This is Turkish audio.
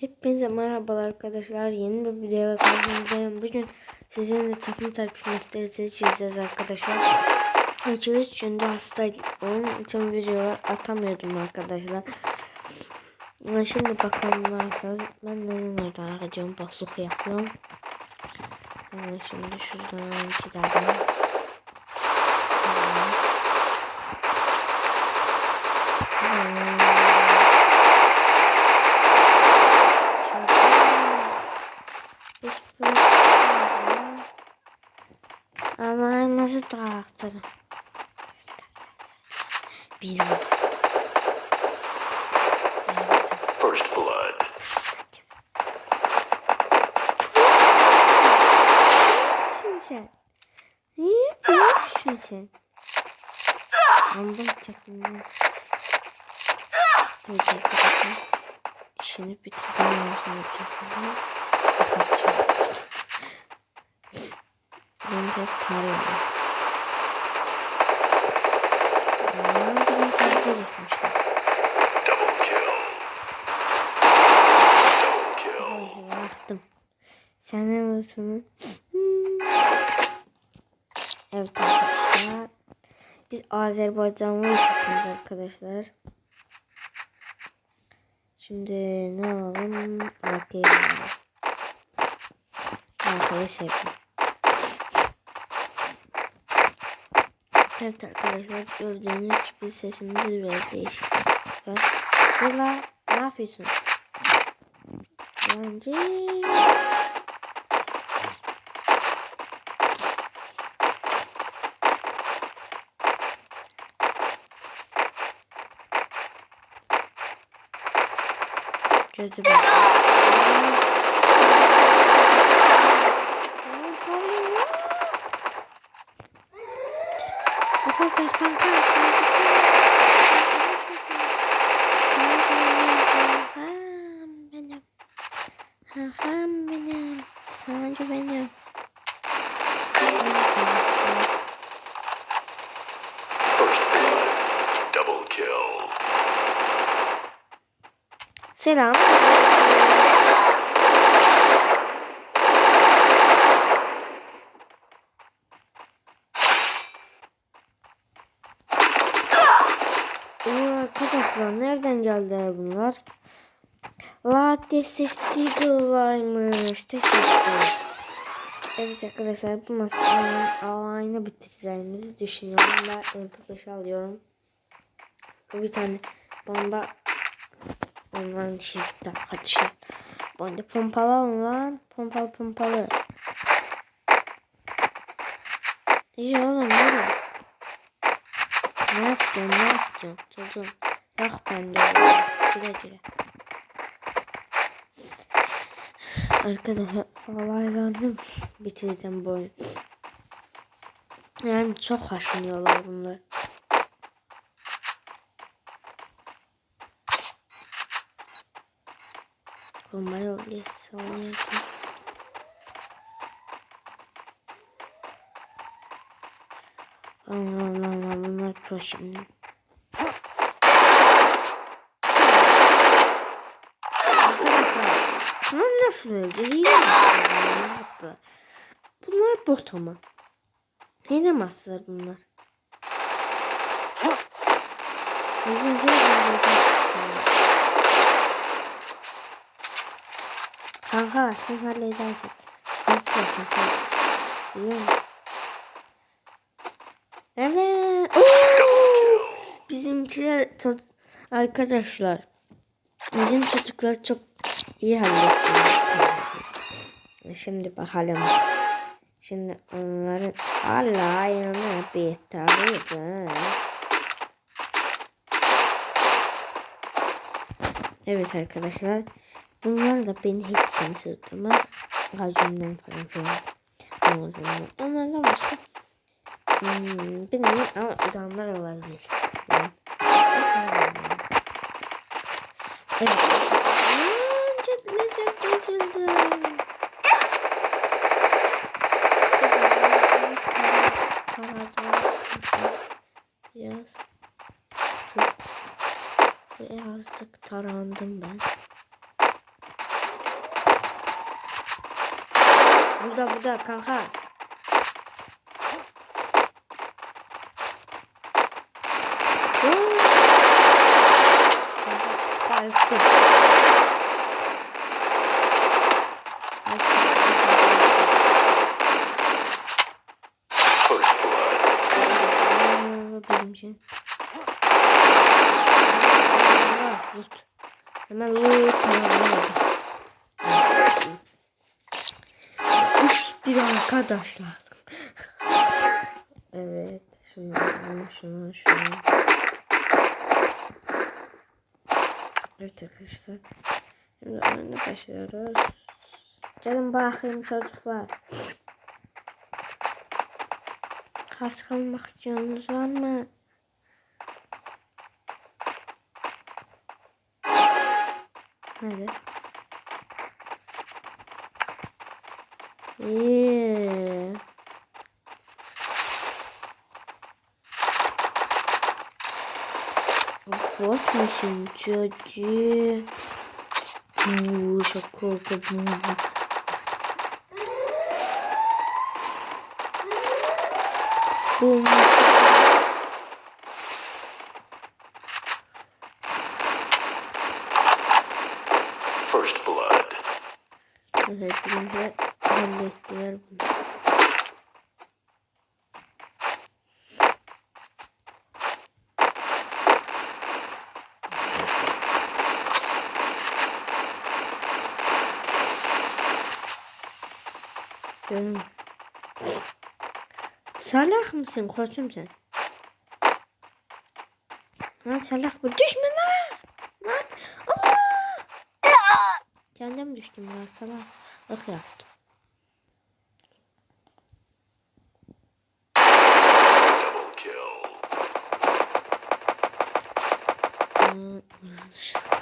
Hepinize merhabalar arkadaşlar. Yeni bir videoya karşınızdayım. Bugün sizinle takım tartışması çizeceğiz arkadaşlar. Açıyoruz çünkü hastaydım. Onun için videolar atamıyordum arkadaşlar. Şimdi bakalım arkadaşlar. Ben neden orada gidiyorum. Bokluk yapıyorum. Hemen şimdi şuradan gidelim. Traktörü? Bir First blood. yapıyorsun sen? Ne yapıyorsun sen? Atacaktım ben. Evet arkadaşlar. İşini bitirdim. Yoksa yapacağım. Bakacağım. Ben de kar gitmişler. Double kill. Double kill. Ay yaktım. Sen ne alıyorsun? Evet arkadaşlar. Biz Azerbaycanlı yapıyoruz arkadaşlar. Şimdi ne alalım? Arkaya alalım. Evet arkadaşlar gördüğünüz gibi sesimde biraz değişiklik var. Bela ne yapıyorsun? Bence Gözü bak. Selam. Oo, arkadaşlar nereden geldiler bunlar? Latte Stiftigle'laymış. Teşekkür Evet arkadaşlar bu masanın alayını bitireceğimizi düşünüyorum. Ben MP5 alıyorum. Bir tane bomba Onların şey. Ben de pompalı lan. Pompalı pompalı. İyi oğlum ne Ne istiyorsun ne istiyorsun çocuğum. Yok bende güle güle. Arkadaşlar olaylarını bitireceğim bu oyun. Yani çok haşınıyorlar bunlar. Bombayı öyle savunuyordum. Allah Allah Allah bunlar pro şimdi. Arkadaşlar bunlar nasıl öldü? Yaptı. Bunlar bot ama. Yine master bunlar. Bizimkiler Kanka sen halledersin. Kanka kanka. Biliyor musun? Evet. Oo! Bizimkiler arkadaşlar. Bizim çocuklar çok iyi halletti. Şimdi bakalım. Şimdi onların alayını bir tarayacağım. Evet arkadaşlar. Bunlar da beni hiç şaşırtmaz. Hacimden falan filan. O zaman onlardan başka hmm, bilmiyorum ama adamlar olabilir. Yani. Birazcık tarandım ben. Burada burada kanka. Kalktı. Push Loot. Hemen loot. Üç bir arkadaşlar. evet. Şunu alalım, şunu, şunu. Evet arkadaşlar. Şimdi oyuna başlıyoruz. Gelin bakayım çocuklar. Kas kalmak istiyorsunuz var mı? Hadi. İyi. Bot musun çocuğu? Uuu çok korktum. Bum. First blood. Evet, birinci hallettiler bunu. Canım. Salak mısın koçum sen? Lan salak bu düşme lan. Lan. Allah. Kendim düştüm ya salak. Bak yaptım. Kill. Hmm.